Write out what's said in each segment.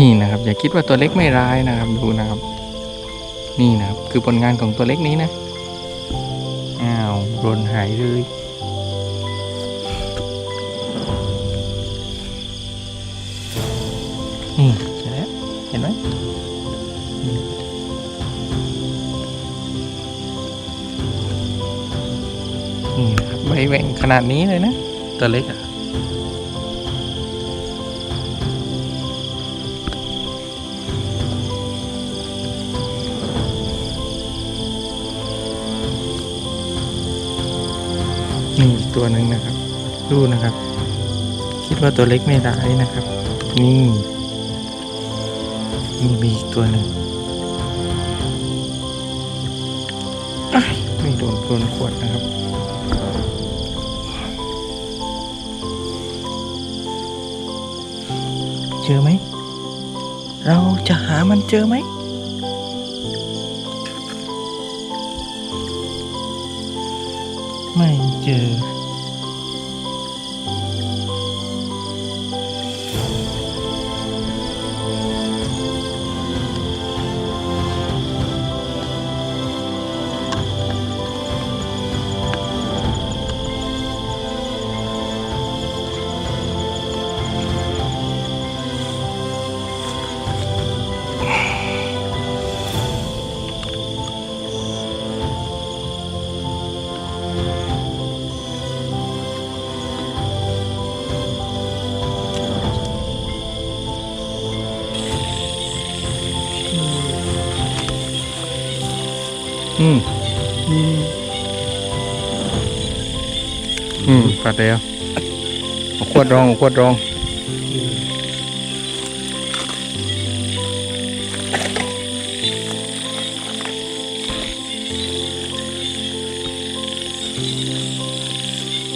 นี่นะครับ อย่าคิดว่าตัวเล็กไม่ร้ายนะครับดูนะครับ นี่นะครับ คือผลงานของตัวเล็กนี้นะอ้าวโดนหายเลยนี่เสร็จแล้วเห็นไหมนี่นะครับใบแหว่งขนาดนี้เลยนะ ตัวเล็กอะ ตัวหนึ่งนะครับ ดูนะครับ คิดว่าตัวเล็กไม่ร้ายนะครับ นี่นี่มีอีกตัวหนึ่งไม่โดนโดนขวดนะครับเจอไหม เราจะหามันเจอไหม ไม่เจอ อืมปัดเดียวเอขวดรองขวดรอง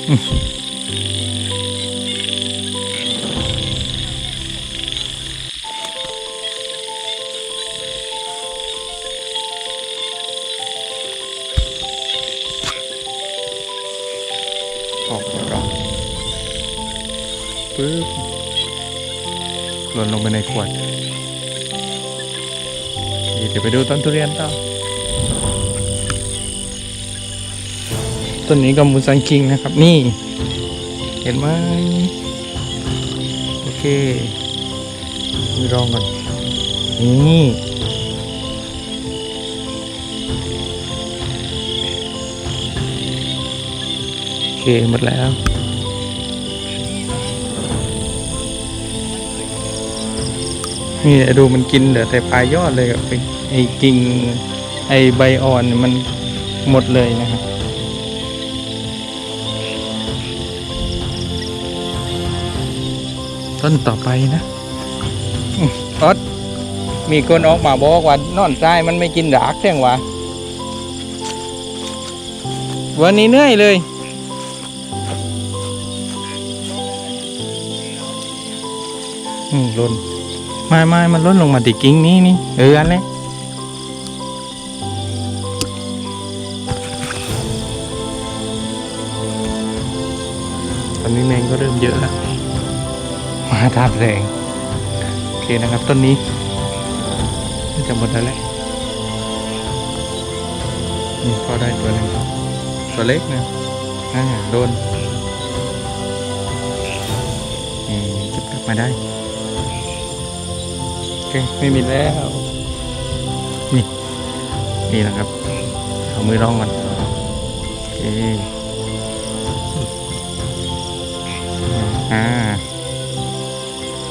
อ ปึ๊บหล่นลงไปในขวดเดี๋ยวไปดูต้นทุเรียนต่อต้นนี้ก็มูซันคิงนะครับ นี่ เห็นไหมโอเคมีรองก่อนนี่โอเคหมดแล้ว นี่ดูมันกินเหลือแต่ปลายยอดเลยอะไอ้ไอ้กิ่งไอ้ใบอ่อนเนี่ยมันหมดเลยนะครับต้นต่อไปนะอืมออดมีคนออกมาบอกว่านอนทรายมันไม่กินดากเที่ยงวะวันนี้เหนื่อยเลยอืมล่น ไม่ไม่มันล่นลงมาติกิ่งนี้นี่เอออันนี้ตอนนี้แมงก็เริ่มเยอะแล้วมาทาบแรงโอเคนะครับต้นนี้น่าจะหมดแล้วแหละนี่ก็ได้ตัวหนึ่งตัวเล็กนะอ่าโดนนี่เก็บกลับมาได้โอเค ไม่มีแล้ว นี่ นี่นะครับ เอามือรองก่อนโอเคอ่า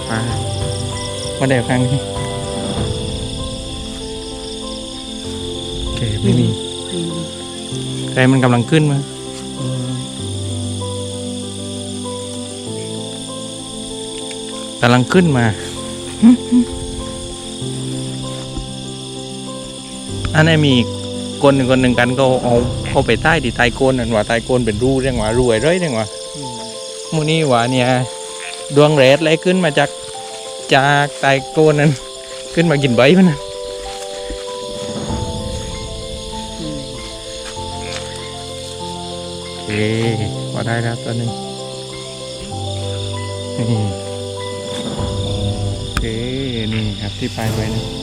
มามาเดี๋ยวครั้งนี้โอเคไม่มีแต่มันกำลังขึ้นมากำลังขึ้นมา อันนี้มีคนหนึ่งคนหนึ่งกันก็เอาเอาไปใต้ที่ใต้โกนนั่นว่าใต้โกนเป็นรูเรียกว่ารวยเลยเรียกว่ามูนี่ว่าเนี่ยดวงเรดไหลขึ้นมาจากจากใต้โกนนั้นขึ้นมากินใบมันนะโอเคพอได้แล้วตัวหนึ่งนี่โอเคนี่ครับที่ปลายไว้นะโอ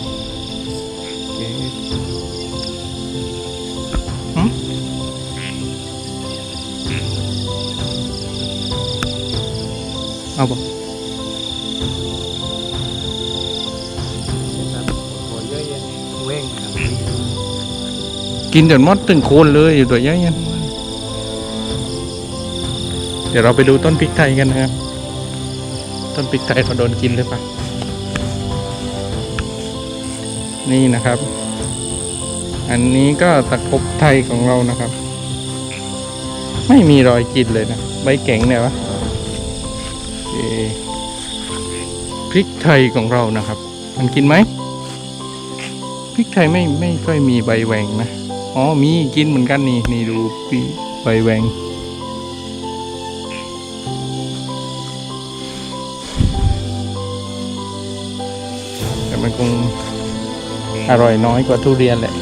เอาบอกเว้งครับกินจนมดถึงโคนเลยอยู่ตัวใหญ่ยันเดี๋ยวเราไปดูต้นพริกไทยกันนะครับ ต้นพริกไทยเขาโดนกินหรือเปล่านี่นะครับ อันนี้ก็ตะครบไทยของเรานะครับ ไม่มีรอยกินเลยนะ ใบเก่งเนี่ยวะพริกไทยของเรานะครับ มันกินไหมพริกไทยไม่ไม่ค่อยมีใบแหวงนะอ๋อมีกินเหมือนกันนี่นี่ดูปีใบแหวงแต่มันคงอร่อยน้อยกว่าทุเรียนแหละ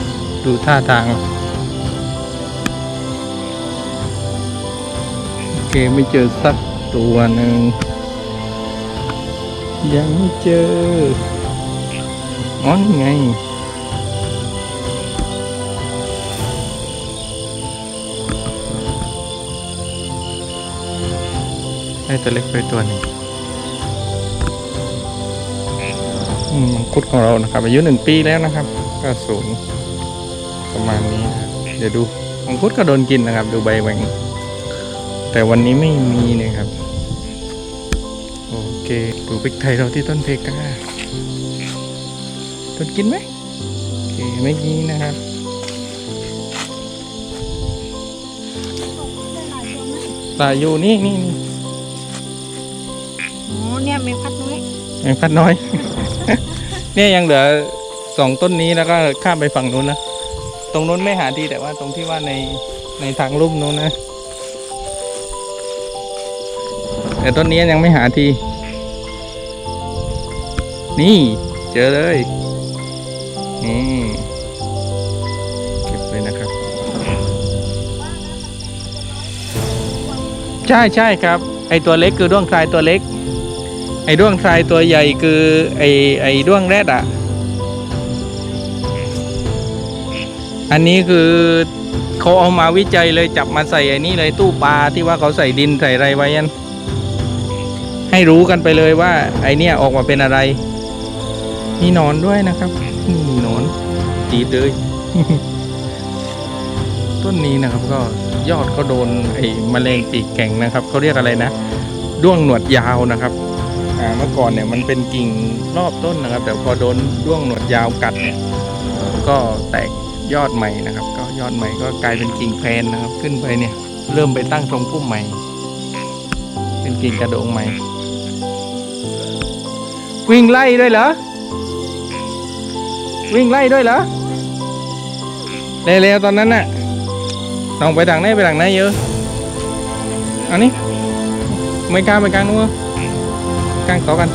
ดูท่าทาง โอเคไม่เจอสักตัวหนึ่ง ยังไม่เจออ๋อนี่ไงได้ตัวเล็กไปตัวหนึ่งมังคุดของเรานะครับอายุหนึ่งปีแล้วนะครับก็สูง มาณนี้นะครับเดี๋ยวดูมังคุดก็โดนกินนะครับ ดูใบแหวงแต่วันนี้ไม่มีเนี่ยครับ โอเคดูพริกไทยเราที่ต้นเพกาโดนกินไหมโอเคไม่มีนะครับตายอยู่นี่นี่นี่อ๋อเนี่ยมีพัดน้อยยังพัดน้อย เนี่ยยังเหลือสองต้นนี้แล้วก็ข้ามไปฝั่งนู้นนะ ตรงนู้นไม่หาทีแต่ว่าตรงที่ว่าในในทางลุ่มนู้นนะ แต่ต้นนี้ยังไม่หาที นี่เจอเลย นี่เก็บเลยนะครับ ใช่ใช่ครับ ไอตัวเล็กคือด้วงทรายตัวเล็ก ไอด้วงทรายตัวใหญ่คือไอไอด้วงแรดอะ อันนี้คือเขาเอามาวิจัยเลยจับมาใส่ไอ้นี่เลยตู้ปลาที่ว่าเขาใส่ดินใส่อะไรไว้ยันให้รู้กันไปเลยว่า ไอเนี่ยออกมาเป็นอะไร มีหนอนด้วยนะครับนี่หนอนตีดเลยต้นนี้นะครับก็ยอดก็โดนไอ้แมลงปีกแข็งนะครับเขาเรียกอะไรนะด้วงหนวดยาวนะครับเมื่อก่อนเนี่ยมันเป็นกิ่งรอบต้นนะครับ แต่พอโดนด้วงหนวดยาวกัดเนี่ยก็แตก ยอดใหม่นะครับ ก็ยอดใหม่ก็กลายเป็นกิ่งแพนนะครับ ขึ้นไปเนี่ย เริ่มไปตั้งตรงพุ่มใหม่ เป็นกิ่งกระโดงใหม่ วิ่งไล่ด้วยเหรอวิ่งไล่ด้วยเหรอเร็วๆตอนนั้นน่ะลองไปทางไหนไปทางไหนเยอะอันนี้ไม่กล้าไปกลางนู้นกางขอกัน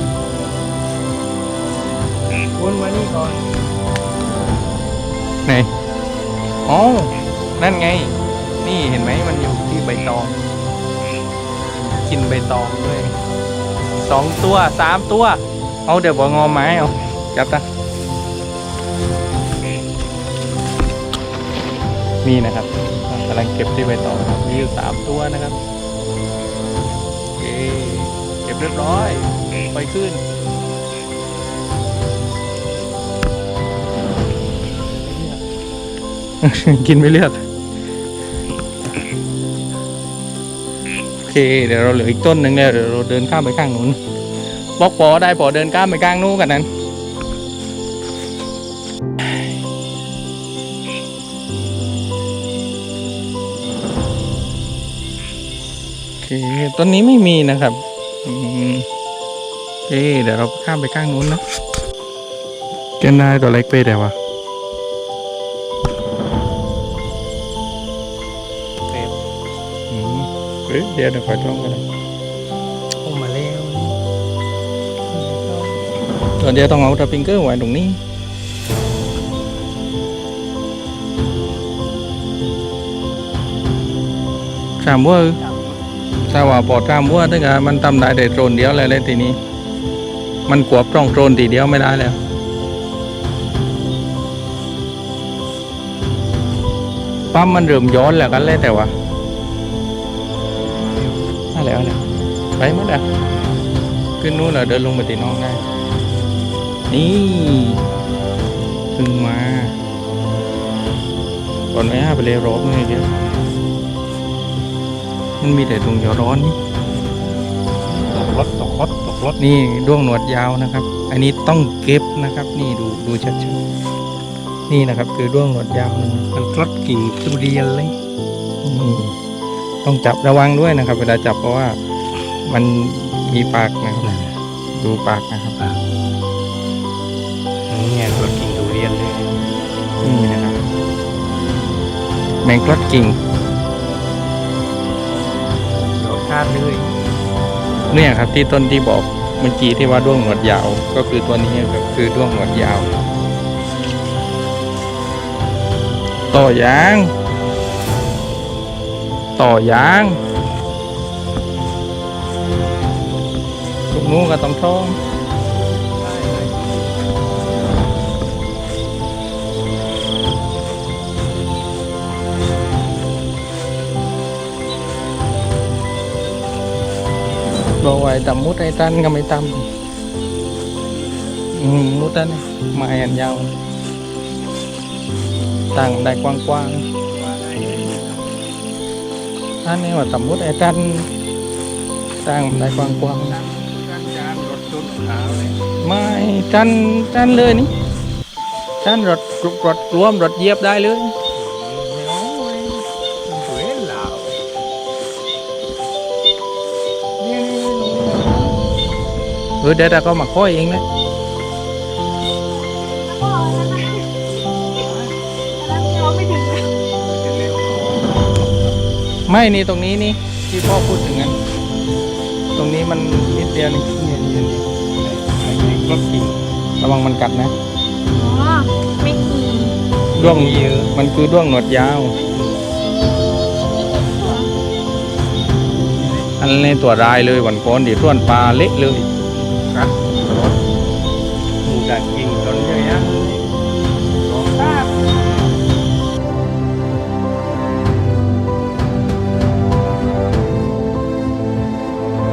วนมานี่ก่อนไหน อ๋อนั่นไง นี่เห็นไหมมันอยู่ที่ใบตอง กินใบตองด้วยสองตัวสามตัว เอาเดี๋ยวบองอไม้เอาจับตานี่นะครับกำลังเก็บที่ใบตองครับมีอยู่สามตัวนะครับเก็บเรียบร้อยไปขึ้น กินไม่เลือดโอเค เดี๋ยวเราเหลืออีกต้นหนึ่งเนี่ยเดี๋ยวเราเดินข้ามไปข้างนู้นบล็อกปอได้ปอเดินข้ามไปข้างนู้นกันนั้นโอเคต้นนี้ไม่มีนะครับโอเคเดี๋ยวเราข้ามไปข้างนู้นนะแกนายตัวเล็กไปเดี๋ยววะ เฮ้ยเดี๋ยวเดี๋ยวคอยจ้องกันนะโอ้มาแล้วตัวเดียวต้องเอาตะปิงเกอร์ไว้ตรงนี้สามวัวถ้าว่าปอดสามวัวถ้าเกิดมันทำได้แต่โดรนเดียวเลยเลยทีนี้ มันกวบตรงโตรนทีเดียวไม่ได้แล้วปั๊มมันเริ่มย้อนแล้วกันเลยแต่ว่าน่า แล้วเนี่ยไปหมดแล้วขึ้นนู้นแล้วเดินลงมาตีน้องได้ นี่เพึ่งมาก่อนไว้ห้าไปเลยรอบนี่เดียวมันมีแต่ตรงยอร้อนนี่ตกรถตกรถตกรถนี่ด้วงหนวดยาวนะครับ อันนี้ต้องเก็บนะครับ นี่ดูดูชัดๆนี่นะครับ คือด้วงหนวดยาวนะมันรถกิ่งทุเรียนเลยนี่ ต้องจับระวังด้วยนะครับ เวลาจับเพราะว่ามันมีปากนะครับ ดูปากนะครับเนี่ยรถกิ่งทุเรียนเลยนี่นะครับ แมงกลัดกิ่งดอกคาดเลยเนี่ยครับที่ต้นที่บอกเมื่อกี้ที่ว่าด้วงหนวดยาว ก็คือตัวนี้ครับคือด้วงหนวดยาว ต่อยาง ต่อยางลูกนู้นก็ต้องท้องบอกไว้ตำมุดไอ้ตันก็ไม่ตำอืมมุดอันนี้ไม้อันยาวตั้งได้กว้างๆ อันนี้ว่าตำมุดไอ้ตันตั้งได้กว้างการจานรถชนขาวเลยๆไม่จันจันเลยนี่จันรถรถรวมรถเหยียบได้เลยไม่เอาเว้ยมันสวยเหล่าเออเดี๋ยวเราก็มาค่อยเองนะ ไม่นี่ตรงนี้นี่ที่พ่อพูดถึงกันตรงนี้มันนิดเดียวนี่เนี่ยนี่ยเนี่ยไอ้รถกิ่งระวังมันกัดนะอ๋อไม่มีด้วงมีเยอะมันคือด้วงหนวดยาว อันนี้ตัวรายเลยวันก่อนดิส่วนปลาเละเลย